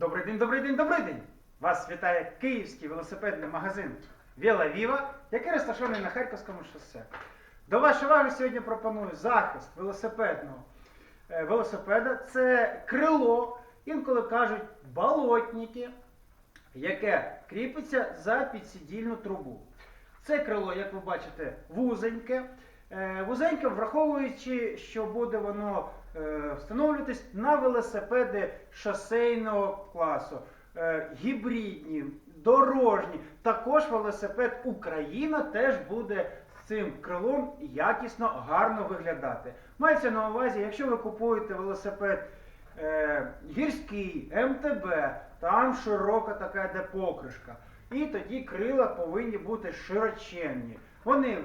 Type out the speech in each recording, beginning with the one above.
Добрий день, добрий день, добрий день! Вас вітає київський велосипедний магазин Віла Віва, який розташований на Харківському шосе. До вашої уваги сьогодні пропоную захист велосипедного е, велосипеда. Це крило, інколи кажуть болотники, яке кріпиться за підсидільну трубу. Це крило, як ви бачите, вузеньке. Е, Вузеньке, враховуючи, що буде воно встановлюватись на велосипеди шосейного класу, е, гібридні, дорожні. Також велосипед Україна теж буде цим крилом якісно, гарно виглядати. Мається на увазі, якщо ви купуєте велосипед е, гірський, МТБ, там широка така йде покришка. І тоді крила повинні бути широченні. Вони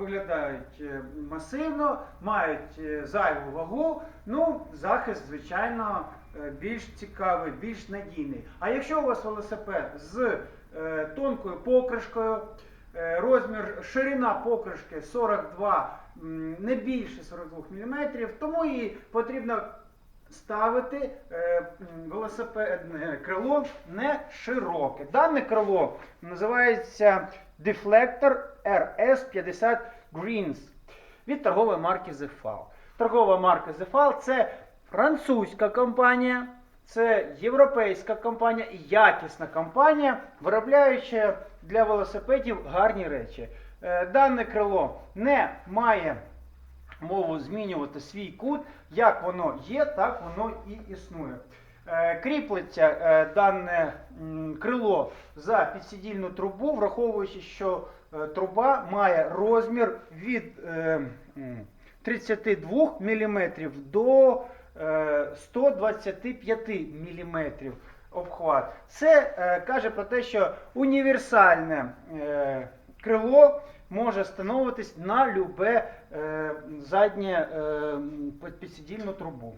виглядають е, масивно, мають е, зайву вагу. Ну, захист, звичайно, е, більш цікавий, більш надійний. А якщо у вас велосипед з тонкою покришкою, розмір ширина покришки 42, не більше 42 мм, тому її потрібно ставити е, м, велосипедне крило не широке. Дане крило називається Deflector RS50 Greens від торгової марки Zefal. Торгова марка Zefal це французька компанія, це європейська компанія і якісна компанія, виробляюча для велосипедів гарні речі. Е, Дане крило не має мову змінювати свій кут, як воно є, так воно і існує. Е, Кріплеться е, дане крило за підсидільну трубу, враховуючи, що е, труба має розмір від е, 32 мм до е, 125 мм обхват. Це каже про те, що універсальне крило може становитись на любе е, заднє е, підсидільну трубу.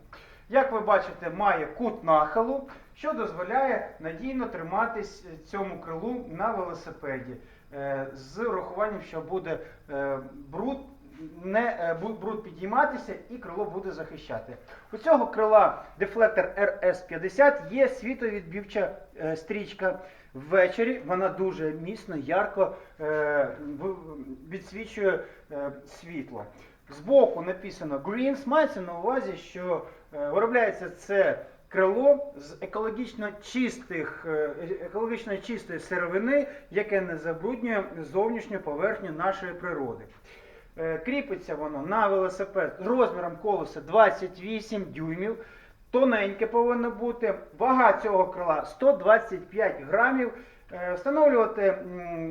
Як ви бачите, має кут нахилу, що дозволяє надійно триматись цьому крилу на велосипеді. Е, з урахуванням, що буде е, бруд, не, е, бруд підійматися і крило буде захищати. У цього крила Deflector RS50 є світовідбивча е, стрічка. Ввечері вона дуже міцно, ярко е, відсвічує світло. Збоку написано Greens, мається на увазі, що виробляється це крило з екологічно чистих, екологічно чистої сировини, яке не забруднює зовнішню поверхню нашої природи. Е, Кріпиться воно на велосипед з розміром колеса 28 дюймів. Тоненьке повинно бути. Вага цього крила 125 грамів. Е, Встановлювати,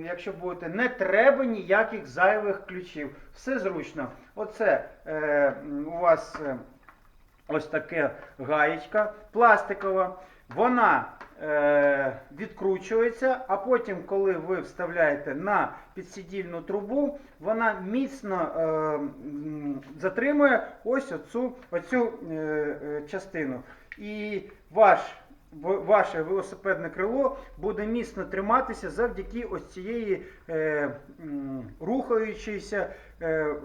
якщо будете, не треба ніяких зайвих ключів. Все зручно. Оце е, у вас е, ось таке гаєчка пластикова. Вона відкручується, а потім, коли ви вставляєте на підсидільну трубу, вона міцно е, затримує ось оцю, оцю е, е, частину. І ваш, ваше велосипедне крило буде міцно триматися завдяки ось цієї е, м, рухаючейся е,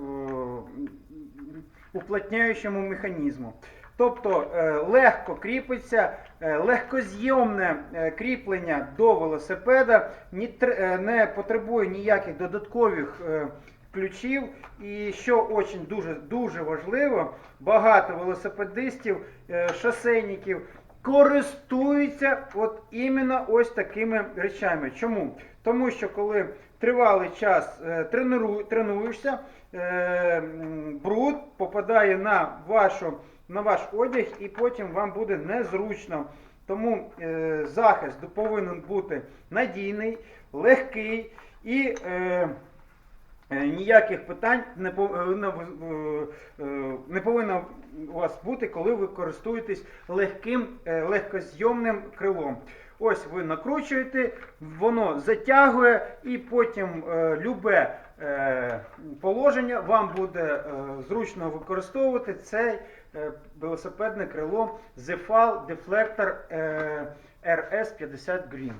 уплотняючому механізму. Тобто е, легко кріпиться, е, легкозйомне е, кріплення до велосипеда, е, не потребує ніяких додаткових ключів. І що дуже, дуже важливо, багато велосипедистів, шосейників користуються от іменно ось такими речами. Чому? Тому що коли тривалий час тренуєшся, бруд попадає на, вашу, на ваш одяг і потім вам буде незручно. Тому е, захист повинен бути надійний, легкий і е, Е, Ніяких питань не повинно, е, е, не повинно у вас бути, коли ви користуєтесь легким, е, легкозйомним крилом. Ось ви накручуєте, воно затягує, і потім е, любе е, положення вам буде е, зручно використовувати цей велосипедне крило Zefal Deflector е, RS50 Green.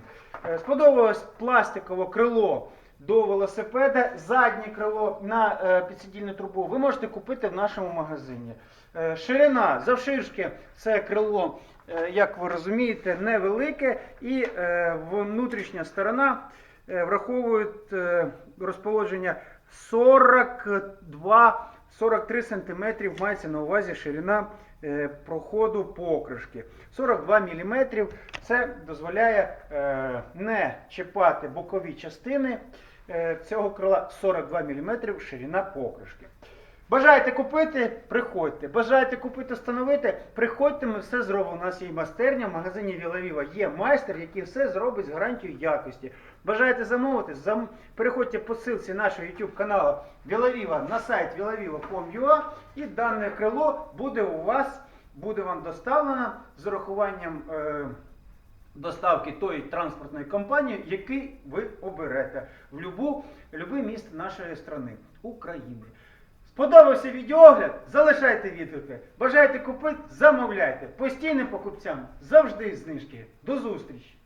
Е, Сподобалось пластикове крило до велосипеда, заднє крило на е, підсидільну трубу ви можете купити в нашому магазині. Е, ширина завширшки це крило, е, як ви розумієте, невелике, і е, внутрішня сторона е, враховує е, розположення 42-43 см мається на увазі ширина е, проходу покришки. 42 мм це дозволяє е, не чіпати бокові частини е, цього крила 42 мм ширина покришки. Бажаєте купити, приходьте. Бажаєте купити, встановити, приходьте, ми все зробимо. У нас є майстерня, в магазині Вілавіва є майстер, який все зробить з гарантією якості. Бажаєте замовити, зам... переходьте по ссылці нашого YouTube каналу Вілавіва на сайт vilaviva.com.ua і дане крило буде у вас, буде вам доставлено з урахуванням. Е... Доставки тої транспортної компанії, який ви оберете в любе місто нашої країни України. Сподобався відеогляд? Залишайте відгуки. Бажаєте купити? Замовляйте. Постійним покупцям завжди знижки. До зустрічі!